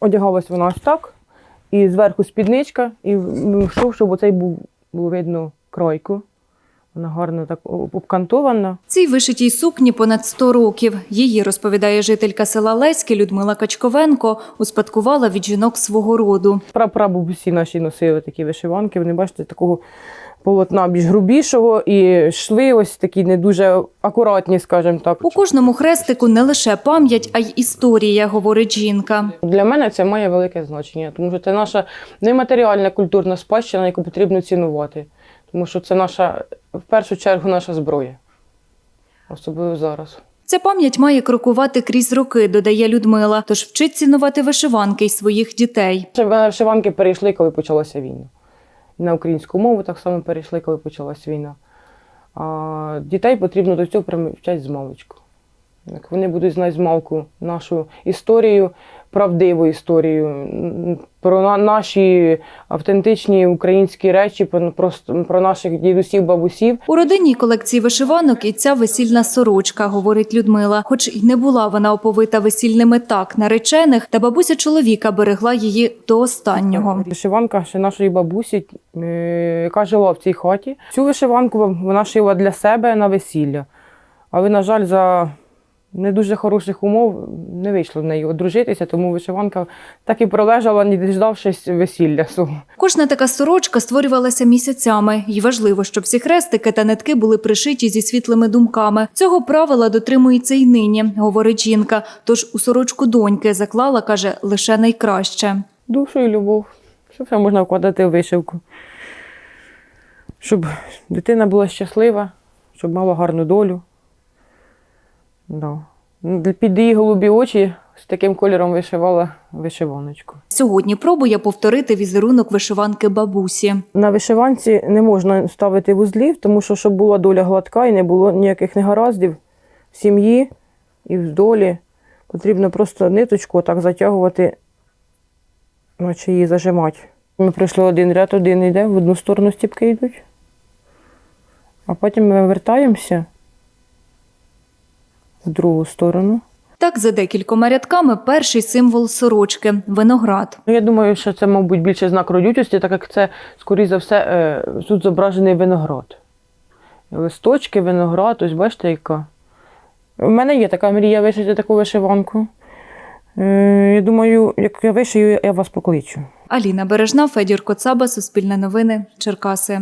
одягалась вона ось так, і зверху спідничка, і йшов, щоб оцей був було видно кройку. Вона гарно так обкантована. Цій вишитій сукні понад 100 років. Її, розповідає жителька села Леське Людмила Качковенко, успадкувала від жінок свого роду. Прапрабабусі наші носили такі вишиванки. Вони бачите, такого полотна більш грубішого і йшли ось такі не дуже акуратні, скажімо так. У кожному хрестику не лише пам'ять, а й історія, говорить жінка. Для мене це має велике значення, тому що це наша нематеріальна культурна спадщина, яку потрібно цінувати. Тому що це наша, в першу чергу, наша зброя. Особливо зараз. Ця пам'ять має крокувати крізь роки, додає Людмила, тож вчить цінувати вишиванки й своїх дітей. Вишиванки перейшли, коли почалася війна. На українську мову так само перейшли, коли почалась війна. А дітей потрібно до цього привчати з маличку. Як вони будуть знати з малку нашу історію, правдиву історію, про наші автентичні українські речі, про, про, про наших дідусів, бабусів. У родинній колекції вишиванок і ця весільна сорочка, говорить Людмила. Хоч й не була вона оповита весільними так наречених, та бабуся чоловіка берегла її до останнього. Вишиванка ще нашої бабусі, е, яка жила в цій хаті. Цю вишиванку вона шила для себе на весілля. Але, на жаль, за не дуже хороших умов не вийшло в неї одружитися, тому вишиванка так і пролежала, не діждавшись весілля свого. Кожна така сорочка створювалася місяцями, і важливо, щоб всі хрестики та нитки були пришиті зі світлими думками. Цього правила дотримується й нині, говорить жінка. Тож у сорочку доньки заклала, каже, лише найкраще. Душу і любов. Що все можна вкладати в вишивку? Щоб дитина була щаслива, щоб мала гарну долю. Да. Ну, Під її голубі очі з таким кольором вишивала вишиваночку. Сьогодні пробує повторити візерунок вишиванки бабусі. На вишиванці не можна ставити вузлів, тому що щоб була доля гладка і не було ніяких негараздів в сім'ї і в долі. Потрібно просто ниточку так затягувати, наче її зажимати. Ми пройшли один ряд, один йде, в одну сторону стіпки йдуть. А потім ми вертаємося в другу сторону. Так, за декількома рядками перший символ сорочки виноград. Ну, я думаю, що це, мабуть, більше знак родючості, так як це, скоріше за все, е, тут зображений виноград. Листочки, виноград, ось бачите, яка. У мене є така мрія вишити таку вишиванку. Е, Я думаю, як я вишию, я вас покличу. Аліна Бережна, Федір Коцаба, Суспільне новини, Черкаси.